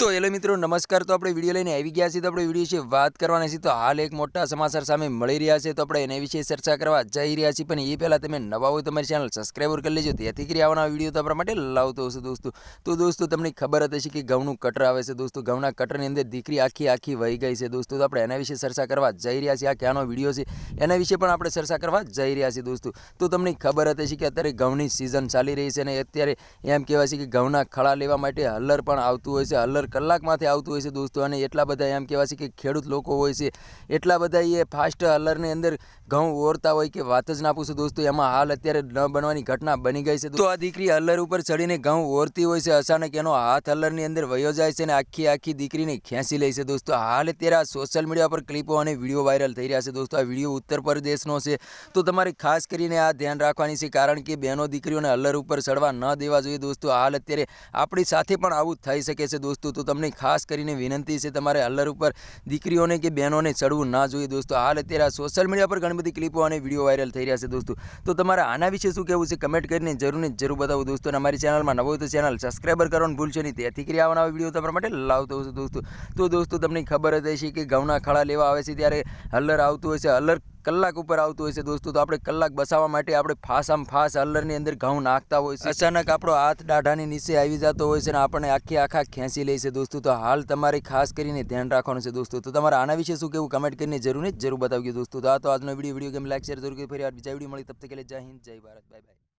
તો હેલો મિત્રો, નમસ્કાર. તો આપણે વીડિયો લઈને આવી ગયા છીએ. તો આપણે વીડિયો વિશે વાત કરવાના છીએ. તો હાલ એક મોટા સમાચાર સામે મળી રહ્યા છે. તો આપણે એના વિશે ચર્ચા કરવા જઈ રહ્યા છીએ. પણ એ પહેલાં તમે નવા હોય તમારી ચેનલ સબસ્ક્રાઈબર કરી લેજો. તેથી કરી આવવાના વીડિયો તો આપણા માટે લાવતો હશે દોસ્તો. તો દોસ્તો, તમને ખબર હતી છે કે ઘઉંનું કટર આવે છે દોસ્તો. ઘઉંના કટરની અંદર દીકરી આખી આખી વહી ગઈ છે દોસ્તો. તો આપણે એના વિશે ચર્ચા કરવા જઈ રહ્યા છીએ. આ ક્યાંનો વીડિયો છે? એના વિશે પણ આપણે ચર્ચા કરવા જઈ રહ્યા છીએ દોસ્તો. તો તમને ખબર હતી છે કે અત્યારે ઘઉંની સિઝન ચાલી રહી છે અને અત્યારે એમ કહેવાય છે કે ઘઉંના ખળા લેવા માટે હલ્લર પણ આવતું હોય છે. હલ્લર કલાકમાંથી આવતું હોય છે દોસ્તો. અને એટલા બધા એમ કહેવાય છે કે ખેડૂત લોકો હોય છે. એટલા બધા એ ફાસ્ટ હલ્લરની અંદર ઘઉં ઓરતા હોય કે વાત જ ના પૂછો દોસ્તો. એમાં હાલ અત્યારે ન બનવાની ઘટના બની ગઈ છે. તો આ દીકરી હલ્લર ઉપર ચડીને ઘઉં ઓરતી હોય છે. અચાનક એનો હાથ હલરની અંદર વયો જાય છે અને આખી આખી દીકરીને ખેંચી લે છે દોસ્તો. હાલ અત્યારે આ સોશિયલ મીડિયા પર ક્લિપો અને વીડિયો વાયરલ થઈ રહ્યા છે દોસ્તો. આ વીડિયો ઉત્તર પ્રદેશનો છે. તો તમારે ખાસ કરીને આ ધ્યાન રાખવાની છે કારણ કે બહેનો દીકરીઓને હલ્લર ઉપર ચડવા ન દેવા જોઈએ દોસ્તો. હાલ અત્યારે આપણી સાથે પણ આવું થઈ શકે છે દોસ્તો. તો તમને ખાસ કરીને વિનંતી છે તમારે અલ્લર ઉપર દીકરીઓને કે બહેનોને ચડવું ના જોઈએ દોસ્તો. હાલ અત્યારે આ સોશિયલ મીડિયા પર ઘણી બધી ક્લિપો અને વીડિયો વાયરલ થઈ રહ્યા છે દોસ્તો. તો તમારે આના વિશે શું કહેવું છે કમેન્ટ કરીને જરૂર ને જરૂર બતાવો દોસ્તો અને અમારી ચેનલમાં નવો તો ચેનલ સબસ્ક્રાઈબર કરવાનું ભૂલશો નહીં. તેથી કરી આવવાના વીડિયો તમારા માટે લાવતો હશે દોસ્તો. તો દોસ્તો તમને ખબર જ હશે કે ઘઉંના ખાડા લેવા આવે છે ત્યારે અલ્લર આવતું હોય છે. હલ્લર કલાક ઉપર આવતું હોય છે દોસ્તો, તો આપણે કલાક બસાવવા માટે આપણે ફાસ આમ ફાસ અલરની અંદર ઘઉં નાખતા હોય છે. અચાનક આપણો હાથ દાઢાની નીચે આવી જતો હોય છે અને આપણને આખી આખા ખેંચી લે છે દોસ્તો. તો હાલ તમારે ખાસ કરીને ધ્યાન રાખવાનું છે દોસ્તો. તો તમારે આના વિશે શું કેવું કમેન્ટ કરીને જરૂર જરૂર બતાવજો દોસ્તો. તો આ તો આજનો video video game like share જરૂર કરી ફરી બીજા વીડિયો મળી. તબ તક જય હિન્દ, જય ભારત. Bye bye